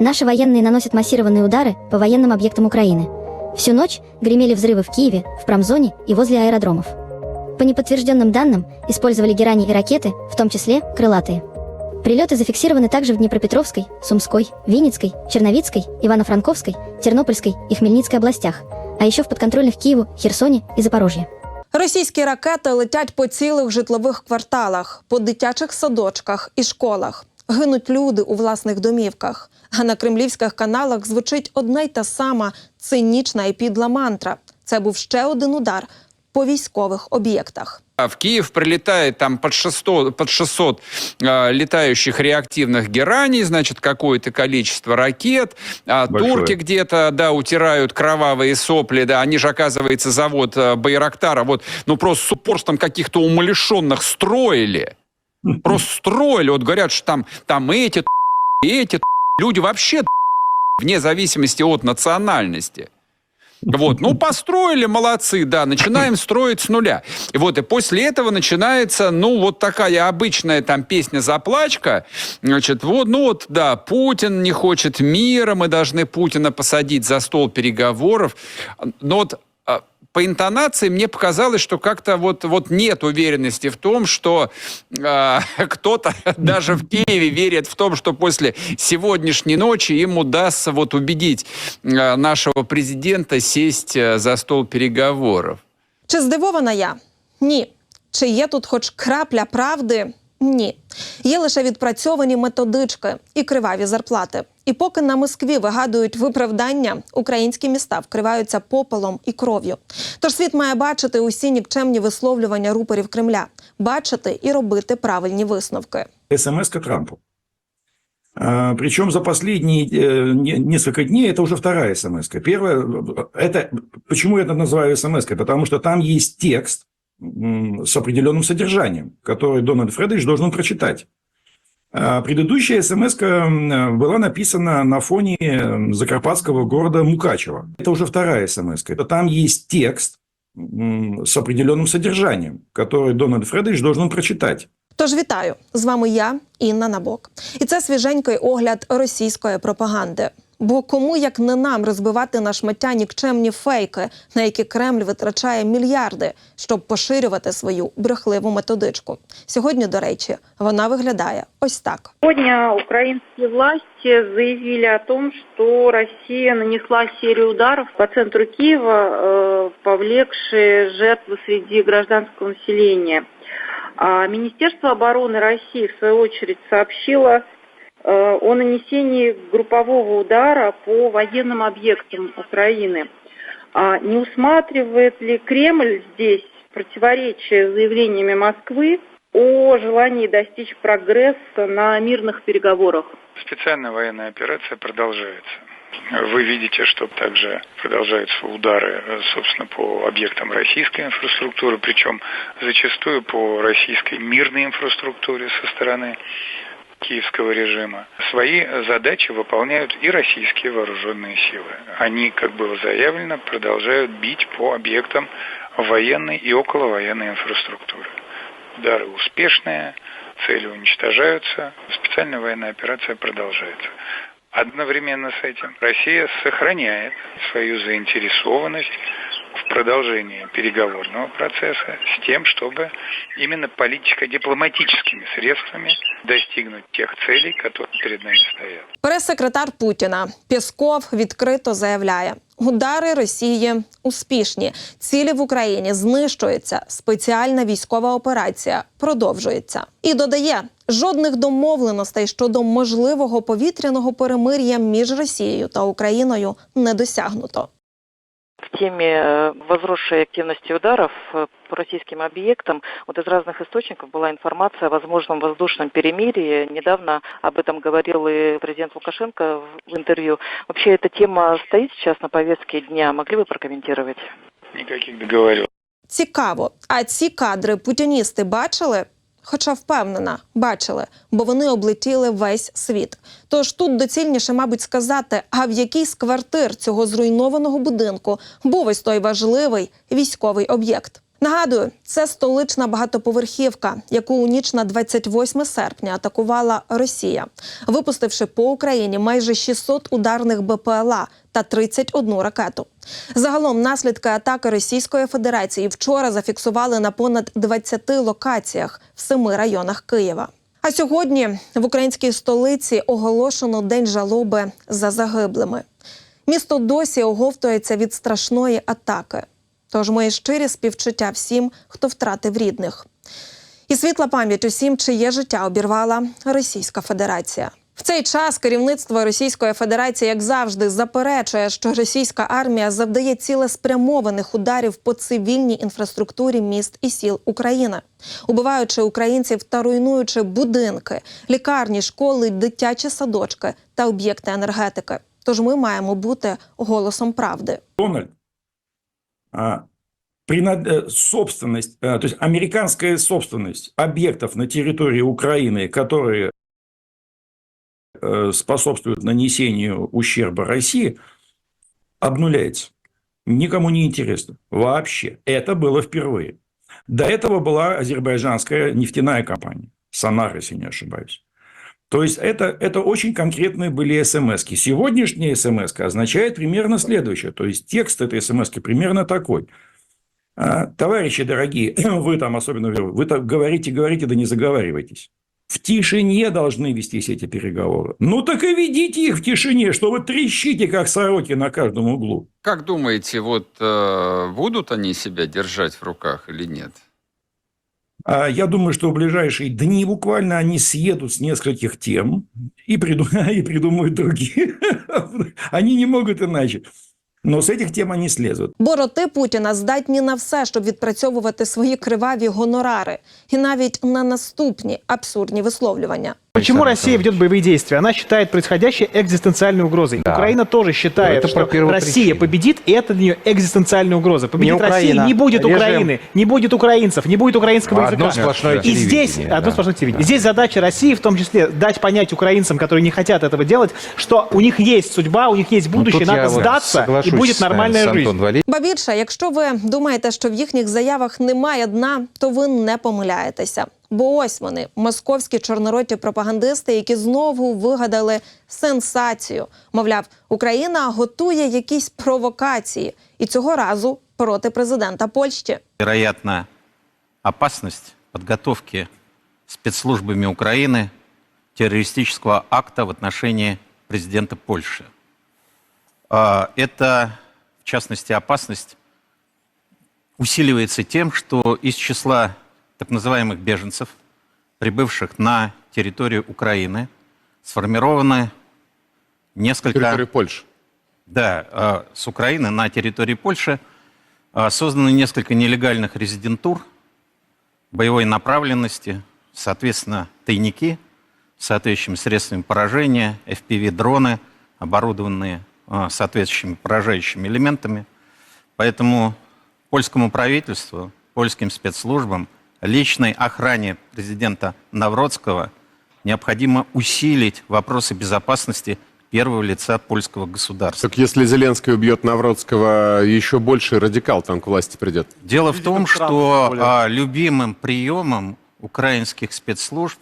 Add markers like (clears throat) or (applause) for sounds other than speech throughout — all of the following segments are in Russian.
Наши военные наносят массированные удары по военным объектам Украины. Всю ночь гремели взрывы в Киеве, в промзоне и возле аэродромов. По неподтвержденным данным, использовали герани и ракеты, в том числе крылатые. Прилеты зафиксированы также в Днепропетровской, Сумской, Винницкой, Черновицкой, Ивано-Франковской, Тернопольской и Хмельницкой областях, а еще в подконтрольных Киеву, Херсоне и Запорожье. Російські ракети летять по цілих житлових кварталах, по дитячих садочках і школах. Гинуть люди у власних домівках. А на кремлівських каналах звучить одна й та сама цинічна і підла мантра. Це був ще один удар по військових об'єктах. А В Киев прилетает там под 600, под 600 э, летающих реактивных гераний, значит, какое-то количество ракет. А Большое. турки где-то, да, утирают кровавые сопли, да. Они же, оказывается, завод э, Байрактара вот, ну, просто с упорством каких-то умалишенных строили. Просто строили. Вот говорят, что там, там эти, эти, люди вообще вне зависимости от национальности. Вот, ну, построили, молодцы, да, начинаем строить с нуля. И вот, и после этого начинается, ну, вот такая обычная там песня-заплачка, значит, вот, ну, вот, да, Путин не хочет мира, мы должны Путина посадить за стол переговоров. Но вот по интонации мне показалось, что как-то вот, вот нет уверенности в том, что а, (laughs) кто-то даже в Киеве верит в том, что после сегодняшней ночи им удастся вот убедить а, нашего президента сесть а, за стол переговоров. Чи здивована я? Ні. Чи є тут хоч крапля правди? Ні. Є лише відпрацьовані методички і криваві зарплати. І поки на Москві вигадують виправдання, українські міста вкриваються попелом і кров'ю. Тож світ має бачити усі нікчемні висловлювання рупорів Кремля, бачити і робити правильні висновки. смс к Трампу. А, Причем за последние э, не- несколько дней это уже вторая смс. Первая, это, почему я это называю смс? Потому что там есть текст м, с определенным содержанием, который Дональд Фредович должен прочитать. А Предыдущая смс была написана на фоне э, закарпатского города Мукачева. Это уже вторая смс. Там есть текст м, с определенным содержанием, который Дональд Фредович должен прочитать. Тож вітаю з вами я, Інна Набок. І це свіженький огляд російської пропаганди. Бо кому як не нам розбивати на шмаття нікчемні фейки, на які Кремль витрачає мільярди, щоб поширювати свою брехливу методичку. Сьогодні, до речі, вона виглядає ось так. Сегодня украинские власти заявили о том, что Россия нанесла серию ударов по центру Киева, э, повлекшие жертвы среди гражданского населения. А Министерство обороны России, в свою очередь, сообщило э, о нанесении группового удара по военным объектам Украины. А не усматривает ли Кремль здесь противоречия с заявлениями Москвы о желании достичь прогресса на мирных переговорах? Специальная военная операция продолжается. Вы видите, что также продолжаются удары, э, собственно, по объектам российской инфраструктуры, причем зачастую по российской мирной инфраструктуре со стороны киевского режима. Свои задачи выполняют и российские вооруженные силы. Они, как было заявлено, продолжают бить по объектам военной и околовоенной инфраструктуры. Удары успешные, цели уничтожаются, специальная военная операция продолжается. Одновременно с этим Россия сохраняет свою заинтересованность в продолжении переговорного процесса с тем, чтобы именно политико-дипломатическими средствами достигнуть тех целей, которые перед нами стоят. Прес-секретар Путіна Пєсков відкрито заявляє: удари Росії успішні, цілі в Україні знищуються. Спеціальна військова операція продовжується. І додає жодних домовленостей щодо можливого повітряного перемир'я між Росією та Україною не досягнуто. в теме э, возросшей активности ударов э, по российским объектам, вот из разных источников была информация о возможном воздушном перемирии. Недавно об этом говорил и президент Лукашенко в интервью. Вообще эта тема стоит сейчас на повестке дня. Могли бы прокомментировать? Никаких договоренностей. Цікаво, а ці кадри путіністи бачили? Хоча впевнена, бачили, бо вони облетіли весь світ. Тож тут доцільніше, мабуть, сказати, а в якій з квартир цього зруйнованого будинку був ось той важливий військовий об'єкт. Нагадую, це столична багатоповерхівка, яку у ніч на 28 серпня атакувала Росія, випустивши по Україні майже 600 ударних БПЛА та 31 ракету. Загалом наслідки атаки Російської Федерації вчора зафіксували на понад 20 локаціях в семи районах Києва. А сьогодні в українській столиці оголошено день жалоби за загиблими. Місто досі оговтується від страшної атаки. Тож мої щирі співчуття всім, хто втратив рідних. І світла пам'ять усім, чиє життя обірвала Російська Федерація. В цей час керівництво Російської Федерації, як завжди, заперечує, що російська армія завдає цілеспрямованих ударів по цивільній інфраструктурі міст і сіл України, убиваючи українців та руйнуючи будинки, лікарні, школи, дитячі садочки та об'єкти енергетики. Тож ми маємо бути голосом правди. Дональд, собственность, э, то есть американская собственность объектов на территории Украины, которые э, способствуют нанесению ущерба России, обнуляется. Никому не интересно. Вообще. Это было впервые. До этого была азербайджанская нефтяная компания. Сонар, если не ошибаюсь. То есть это, это очень конкретные были смс -ки. Сегодняшняя смс означает примерно следующее. То есть текст этой смс примерно такой. А, Товарищи дорогие, (clears throat) вы там особенно, вы так говорите, говорите, да не заговаривайтесь. В тишине должны вестись эти переговоры. Ну так и ведите их в тишине, что вы трещите, как сороки на каждом углу. Как думаете, вот э, будут они себя держать в руках или нет? Я думаю, что в ближайшие дни буквально они съедут с нескольких тем и, приду- (laughs) и придумают другие. (laughs) Они не могут иначе. Но з этих тем ані слізуть. Бороти Путіна здатні на все, щоб відпрацьовувати свої криваві гонорари, і навіть на наступні абсурдні висловлювання. Почему Александр Россия ведет боевые действия? Она считает происходящее экзистенциальной угрозой. Да. Украина тоже считает, Это что по первопричине. Россия победит, и это для нее экзистенциальная угроза. Победит Не Россия, Украина, не будет режим. Украины, не будет украинцев, не будет украинского Одно языка. сплошное И телевидение, здесь да. одно сплошное телевидение. Здесь задача России, в том числе, дать понять украинцам, которые не хотят этого делать, что у них есть судьба, у них есть Ну, будущее, тут я надо вот сдаться, и соглашусь будет с, наверное, нормальная с жизнь. Антон Валерьевичем. Ба більше, якщо ви думаєте, що в їхніх заявах немає дна, то ви не помиляєтеся. Бо ось вони, московські чорнороті пропагандисти, які знову вигадали сенсацію. Мовляв, Україна готує якісь провокації, і цього разу проти президента Польщі. вероятна опасность подготовки спецслужбами Украины террористического акта в отношении президента Польши. А, Это, в частности, опасность усиливается тем, что из числа так называемых беженцев, прибывших на территорию Украины, сформированы несколько... территории Польши. Да, э, с Украины на территории Польши э, создано несколько нелегальных резидентур боевой направленности, соответственно, тайники с соответствующими средствами поражения, FPV-дроны, оборудованные э, соответствующими поражающими элементами. Поэтому польскому правительству, польским спецслужбам, личной охране президента Навродского необходимо усилить вопросы безопасности первого лица польского государства. Так если Зеленский убьет Навродского, еще больше радикал там к власти придет. Дело в том, что а, любимым приемом украинских спецслужб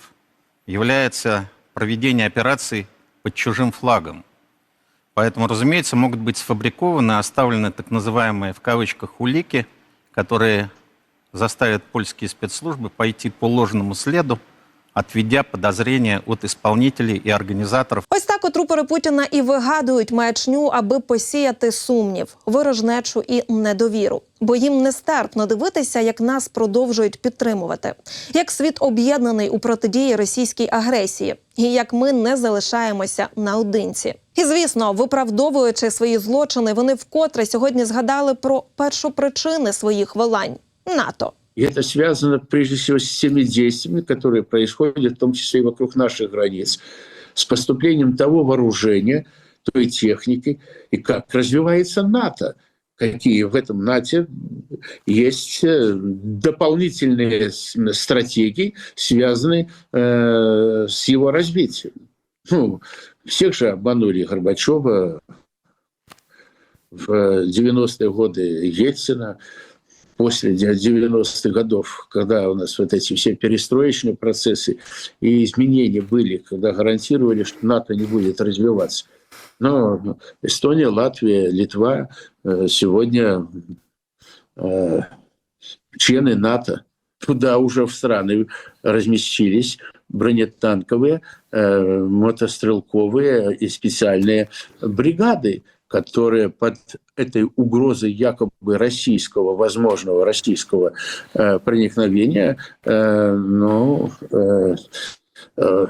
является проведение операций под чужим флагом. Поэтому, разумеется, могут быть сфабрикованы, оставлены так называемые в кавычках улики, которые заставят польские спецслужбы пойти по ложному следу, отведя подозрения от исполнителей и организаторов Ось так от рупори Путіна і вигадують маячню, аби посіяти сумнів, ворожнечу і недовіру. Бо їм нестерпно дивитися, як нас продовжують підтримувати, як світ об'єднаний у протидії російській агресії, і як ми не залишаємося наодинці. І звісно, виправдовуючи свої злочини, вони вкотре сьогодні згадали про першопричини своїх вилань НАТО. И это связано прежде всего с теми действиями, которые происходят, в том числе и вокруг наших границ, с поступлением того вооружения, той техники, и как развивается НАТО. Какие в этом НАТО есть э, дополнительные стратегии, связанные э, с его развитием. Ну, всех же обманули Горбачева в 90-е годы Ельцина, после 90-х годов, когда у нас вот эти все перестроечные процессы и изменения были, когда гарантировали, что НАТО не будет развиваться. Но Эстония, Латвия, Литва э, сегодня э, члены НАТО. Туда уже в страны разместились бронетанковые, э, мотострелковые и специальные бригады, которые под этой угрозой якобы российского, возможного российского э, проникновения, э, ну, э, э,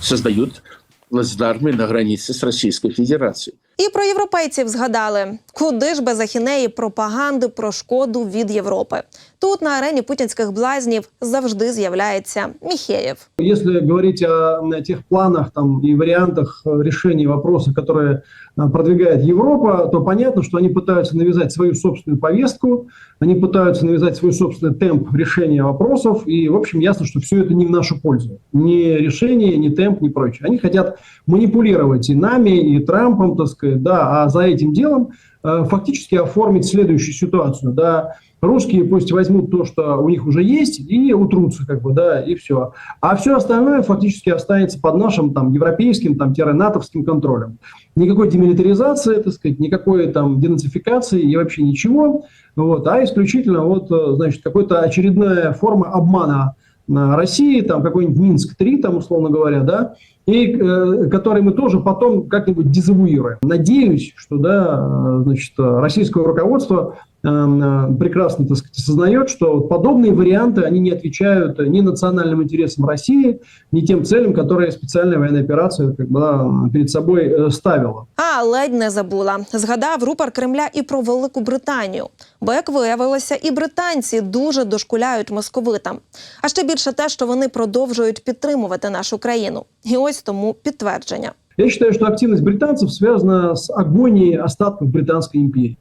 создают плацдармы на границе с Российской Федерацией. І про європейців згадали, куди ж без ахінеї пропаганди про шкоду від Європи. Тут на арені путінських блазнів завжди з'являється Міхеєв. Если говорить о м, тех планах там, и вариантах э, решения вопроса, которые э, продвигает Европа, то понятно, что они пытаются навязать свою собственную повестку, они пытаются навязать свой собственный темп решения вопросов, и, в общем, ясно, что все это не в нашу пользу. Ни решение, ни темп, ни прочее. Они хотят манипулировать и нами, и Трампом, так сказать, да, а за этим делом э, фактически оформить следующую ситуацию, да, русские пусть возьмут то, что у них уже есть, и утрутся, как бы, да, и все. А все остальное фактически останется под нашим там европейским, там, натовским контролем. Никакой демилитаризации, так сказать, никакой там денацификации и вообще ничего, вот, а исключительно вот, э, значит, какой-то очередная форма обмана на России, там какой-нибудь Минск-3, там, условно говоря, да, и э, который мы тоже потом как-нибудь дезавуируем. Надеюсь, что, да, э, значит, э, российское руководство прекрасно, так сказать, осознает, что вот подобные варианты, они не отвечают ни национальным интересам России, ни тем целям, которые специальная военная операция как бы, да, перед собой э, ставила. А ледь не забула. Згадав рупор Кремля і про Велику Британію. Бо, як виявилося, і британці дуже дошкуляють московитам. А ще більше те, що вони продовжують підтримувати нашу країну. І ось тому підтвердження. Я считаю, что активность британцев связана с агонией остатков Британской империи.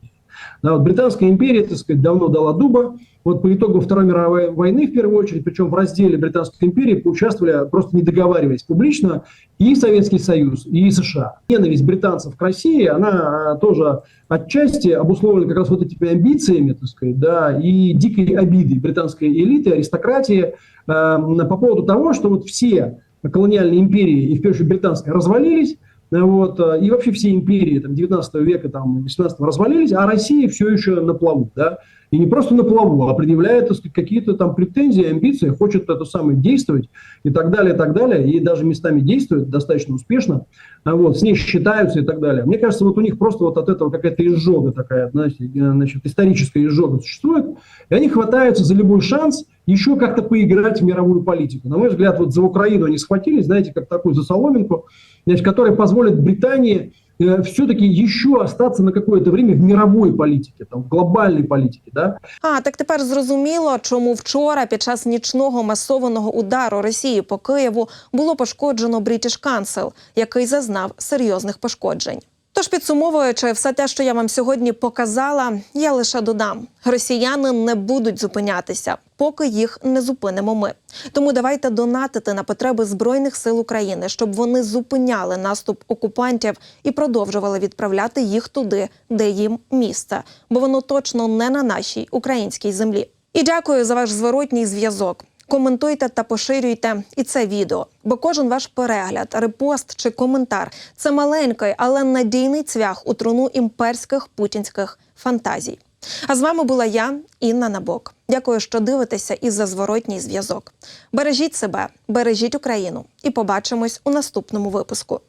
Да, вот Британская империя, так сказать, давно дала дуба. Вот по итогу Второй мировой войны, в первую очередь, причем в разделе Британской империи поучаствовали, просто не договариваясь публично, и Советский Союз, и США. Ненависть британцев к России, она а, тоже отчасти обусловлена как раз вот этими амбициями, так сказать, да, и дикой обидой британской элиты, аристократии э, по поводу того, что вот все колониальные империи, и в первую очередь британская, развалились, вот, э, и вообще все империи там, 19 века, там, 18 развалились, а Россия все еще на плаву, да, и не просто на плаву, а предъявляет какие-то там претензии, амбиции, хочет это самое действовать и так далее, и так далее, и даже местами действует достаточно успешно, а вот, с ней считаются и так далее. Мне кажется, вот у них просто вот от этого какая-то изжога такая, значит, историческая изжога существует, и они хватаются за любой шанс еще как-то поиграть в мировую политику. На мой взгляд, вот за Украину они схватились, знаете, как такую за соломинку, значит, которая позволит Британии э, все-таки еще остаться на какое-то время в мировой політиці, там, в глобальній політиці. да. А так тепер зрозуміло, чому вчора під час нічного масованого удару Росії по Києву було пошкоджено British Council, який зазнав серйозних пошкоджень. Тож, підсумовуючи все те, що я вам сьогодні показала, я лише додам: росіяни не будуть зупинятися, поки їх не зупинимо ми. Тому давайте донатити на потреби збройних сил України, щоб вони зупиняли наступ окупантів і продовжували відправляти їх туди, де їм місце, бо воно точно не на нашій українській землі. І дякую за ваш зворотній зв'язок. Коментуйте та поширюйте і це відео, бо кожен ваш перегляд, репост чи коментар це маленький, але надійний цвях у труну імперських путінських фантазій. А з вами була я, Інна Набок. Дякую, що дивитеся і за зворотній зв'язок. Бережіть себе, бережіть Україну, і побачимось у наступному випуску.